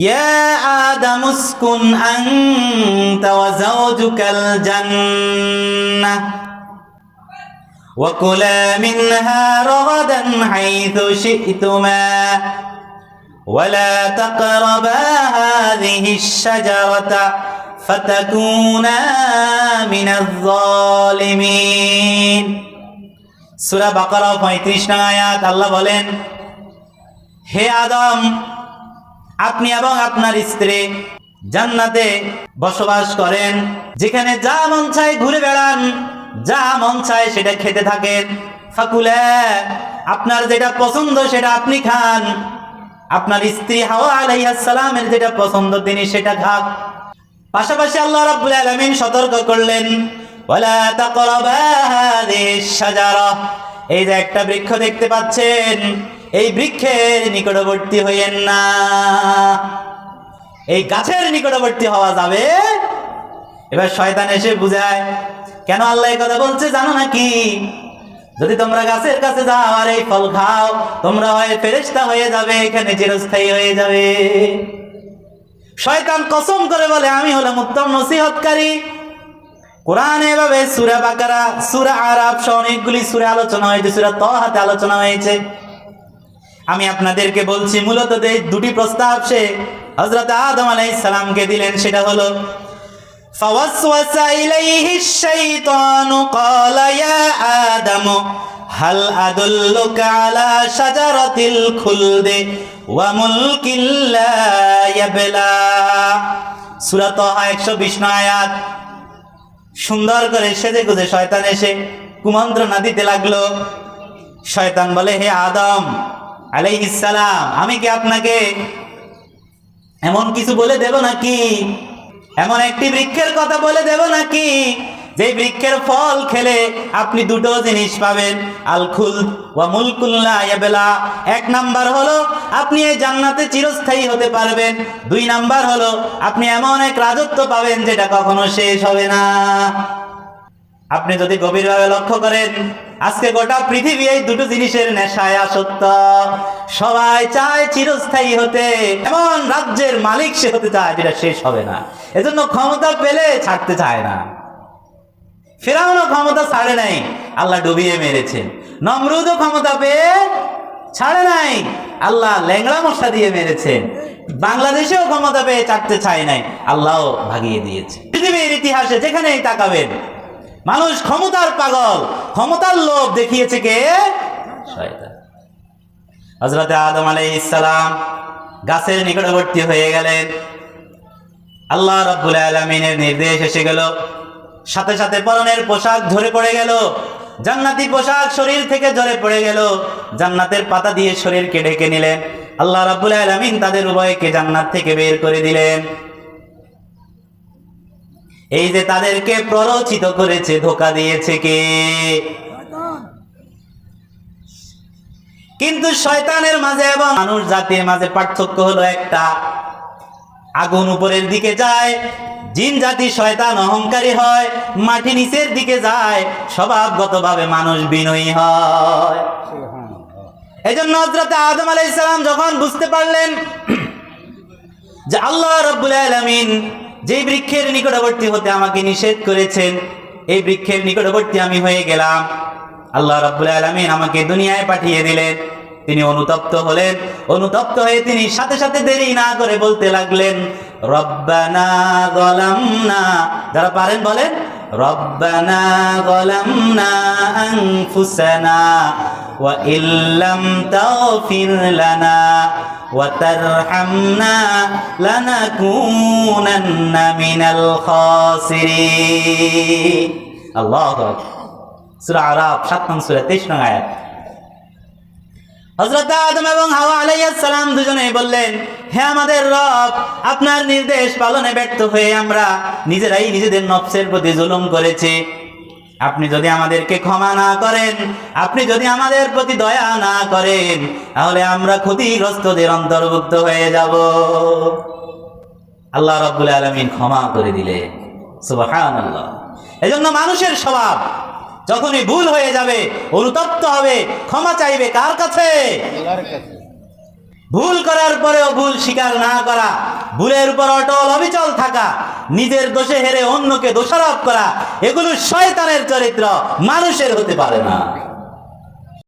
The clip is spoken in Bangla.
يا آدم اسكن أنت وزوجك الجنة وكلا منها رغدا حيث شئتما ولا تقربا هذه الشجرة فتكونا من الظالمين সূরা বাকারা 35 নং আয়াত আল্লাহ বলেন হে আদম আপনি এবং আপনার স্ত্রী জান্নাতে বসবাস করেন, যেখানে যা মন চায় ঘুরে বেড়ান, যা মন চায় সেটা খেতে থাকেন। ফাকুলে, আপনার যেটা পছন্দ সেটা আপনি খান। আপনার স্ত্রী হাওয়া আলাইহিস সালামের যেটা পছন্দ তিনি সেটা খাক। পাশাপাশি আল্লাহ রাব্বুল আলামিন সতর্ক করলেন, ওয়ালা তাকরাবা হাযিহিশ শাজারা। এই যে একটা বৃক্ষ দেখতে পাচ্ছেন এই বৃক্ষের নিকটবর্তী হইয়েন না। এই গাছের নিকটবর্তী হওয়া যাবে। এবার শয়তান এসে বুঝায়, কেন আল্লাহ কথা বলছে জানো নাকি? যদি তোমরা গাছের কাছে যাও আর এই ফল খাও, তোমরা হয় ফেরেশতা হয়ে যাবে, এখানে চিরস্থায়ী হয়ে যাবে। শয়তান কসম করে বলে, আমি হলাম উত্তম নসিহতকারী। কোরআনে এভাবে সুরা বাকারা, সুরা আরাব অনেকগুলি সুরে আলোচনা হয়েছে, সুরা তহাতে আলোচনা হয়েছে। আমি আপনাদেরকে বলছি মূলত যে দুটি প্রস্তাব সে হজরত আদম আলাইহিস সালামকে দিলেন সেটা হলো فوسوس إليه الشيطان قال يا آدم هل أدلك على شجرة الخلد وملك لا يبلى সূরা তাহা 120 আয়াত সুন্দর করে সেজে গুজে শয়তান এসে কুমন্ত্রণা দিতে লাগলো শয়তান বলে হে আদম আমি কি আপনাকে এমন কিছু বলে দেব নাকি? এমন একটি বৃক্ষের কথা বলে দেব নাকি? যে বৃক্ষের ফল খেলে আপনি দুটো জিনিস পাবেন, আলখুল ওয়া মুলকুল্লা এক নাম্বার হলো, আপনি এই জান্নাতে চিরস্থায়ী হতে পারবেন। দুই নাম্বার হলো, আপনি এমন এক রাজত্ব পাবেন যেটা কখনো শেষ হবে না। আপনি যদি গভীরভাবে লক্ষ্য করেন, আজকে গোটা পৃথিবী এই দুটো জিনিসের নেশায় আসক্ত। সবাই চায় চিরস্থায়ী হতে, এমন রাজ্যের মালিক সে হতে চায় যেটা শেষ হবে না। এজন্য ক্ষমতা পেলে ছাড়তে চায় না। ফেরাউনও ক্ষমতা ছাড়ে নাই, আল্লাহ ডুবিয়ে মেরেছেন নমরুদও ক্ষমতা পেয়ে ছাড়ে নাই, আল্লাহ ল্যাংড়া মশা দিয়ে মেরেছেন বাংলাদেশেও ক্ষমতা পেয়ে ছাড়তে চায় নাই, আল্লাহও ভাগিয়ে দিয়েছে। পৃথিবীর ইতিহাসে যেখানেই তাকাবেন মানুষ ক্ষমতার পাগল, ক্ষমতার লোভ দেখিয়েছে কে? শয়তান। হজরতে আদম আলাইহিস সালাম গাছের নিকটবর্তী হয়ে গেলেন। আল্লাহ রাব্বুল আলামিনের নির্দেশ এসে গেল। সাথে সাথে পরনের পোশাক ঝরে পড়ে গেল। জান্নাতি পোশাক শরীর থেকে ঝরে পড়ে গেল। জান্নাতের পাতা দিয়ে শরীরকে ঢেকে নিলেন। আল্লাহ রাব্বুল আলামিন তাদের উভয়কে জান্নাত থেকে বের করে দিলেন। এই যে তাদেরকে প্ররোচিত করেছে, ধোকা দিয়েছে কে? কিন্তু শয়তানের মাঝে এবং মানুষ জাতির মাঝে পার্থক্য হলো একটা। আগুন উপরের দিকে যায়, জিন জাতি শয়তান অহংকারী হয়, মাটি নিচের দিকে যায়, স্বভাবগতভাবে মানুষ বিনয়ী হয়। এই জন্য হজরত আদম আলাইসালাম যখন বুঝতে পারলেন যে আল্লাহ রব্বুল আলমিন যে বৃক্ষের নিকটবর্তী হতে আমাকে নিষেধ করেছেন, এই বৃক্ষের নিকটবর্তী আমি হয়ে গেলাম। আল্লাহ রব্বুল আলমিন আমাকে দুনিয়ায় পাঠিয়ে দিলেন। তিনি অনুতপ্ত হলেন। অনুতপ্ত হয়ে তিনি সাথে সাথে দেরি না করে বলতে লাগলেন, রব্বানা গলামনা। যারা পারেন বলেন, রব্বানা গলামনা আনফুসানা। তাগফির লানা ওয়া তারহামনা লানাকুনান্না মিনাল খাসিরিন আল্লাহু আকবার সূরা আরাফ 7 নং সূরা 23 নং আয়াত। হজরত আদম এবং হাওয়া আলাইহিস সালাম দুজনেই বললেন, হে আমাদের রব, আপনার নির্দেশ পালনে ব্যর্থ হয়ে আমরা নিজেরাই নিজেদের নফসের প্রতি জুলুম করেছি। আপনি যদি আমাদেরকে ক্ষমা না করেন, আপনি যদি আমাদের প্রতি দয়া না করেন, তাহলে আমরা ক্ষতিগ্রস্তদের অন্তর্ভুক্ত হয়ে যাব। আল্লাহ রব্বুল আলমিন ক্ষমা করে দিলেন। সুবহানাল্লাহ। এজন্য মানুষের স্বভাব যখনই ভুল হয়ে যাবে, অনুতপ্ত হবে, ক্ষমা চাইবে কার কাছে? ভুল করার পরেও ভুল স্বীকার না করা, ভুলের উপর অটল অবিচল থাকা, নিজের দোষে হেরে অন্যকে দোষারোপ করা, এগুলো শয়তানের চরিত্র, মানুষের হতে পারে না।